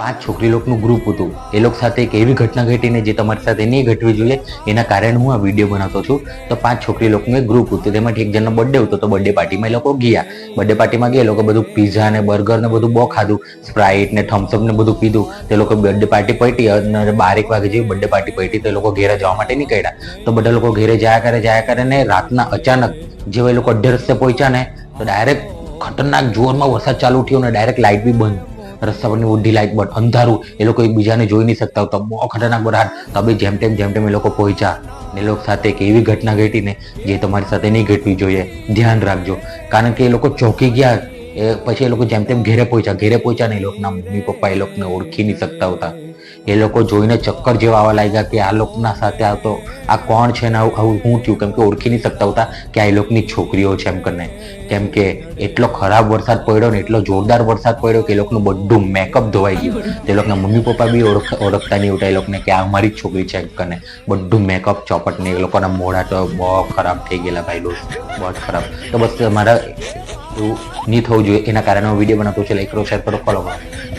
પાંચ છોકરી લોકોનું ગ્રુપ હતું. એ લોકો સાથે એક એવી ઘટના ઘટીને જે તમારી સાથે નહીં ઘટવી જોઈએ, એના કારણે હું આ વીડિયો બનાવતો છું. તો પાંચ છોકરી લોકોનું એક ગ્રુપ હતું. તેમાંથી એક જણનો બર્થડે હતો. તો બર્થડે પાર્ટીમાં એ લોકો ગયા. બર્થડે પાર્ટીમાં ગયા, એ લોકો બધું પીઝા ને બર્ગર ને બધું બહુ ખાધું. સ્પ્રાઇટ ને થમ્સઅપ ને બધું પીધું. તે લોકો બર્થડે પાર્ટી પટી અને બારેક વાગે જેવી બર્થડે પાર્ટી પટી તો એ લોકો ઘેરે જવા માટે નીકળ્યા તો બધા લોકો ઘેરે જાયા કરે જાયા કરે ને રાતના અચાનક જેવા એ લોકો અડધે રસ્તે પહોંચ્યા ને, તો ડાયરેક્ટ ખતરનાક જોરમાં વરસાદ ચાલુ થયો ને ડાયરેક્ટ લાઇટ બી બંધ. રસ્તા પરની ઉડી લાઇટ બટ અંધારું, એ લોકો એકબીજાને જોઈ નહીં શકતા હતા. બહુ ખતરનાક વરસાદ તો બી જેમ તેમ જેમ તેમ એ લોકો પહોંચ્યા. ને લોકો સાથે એક એવી ઘટના ઘટી ને જે તમારી સાથે નહીં ઘટવી જોઈએ. ધ્યાન રાખજો. કારણ કે એ લોકો ચોંકી ગયા એ પછી એ લોકો જેમ તેમ ઘેરે પહોંચ્યા. ઘેરે પહોંચ્યા ને એ લોકોના મમ્મી પપ્પા એ લોકોને ઓળખી નહીં શકતા હતા. એ લોકો જોઈને ચક્કર જેવા આવવા લાગ્યા કે આ લોકોના સાથે આ આ કોણ છે ને આવું શું થયું? કેમ કે ઓળખી નહીં શકતા હતા કે આ એ લોકોની છોકરીઓ છે એમ કરીને. કેમ કે એટલો ખરાબ વરસાદ પડ્યો ને, એટલો જોરદાર વરસાદ પડ્યો કે એ લોકોનું બધું મેકઅપ ધોવાઈ ગયું. તે લોકોના મમ્મી પપ્પા બી ઓળખ, ઓળખતા નહીં ઉઠા એ લોકોને કે આ અમારી જ છોકરી છે એમ કરીને. બધું મેકઅપ ચોપટ ને એ લોકોના મોઢા તો બહુ ખરાબ થઈ ગયેલા ભાઈ દોસ્ત, બહુ ખરાબ. તો બસ મારા એવું નહીં થવું જોઈએ એના કારણે હું વીડિયો બનાવતો છે લાઈક કરો શેર કરો ફોલો કરો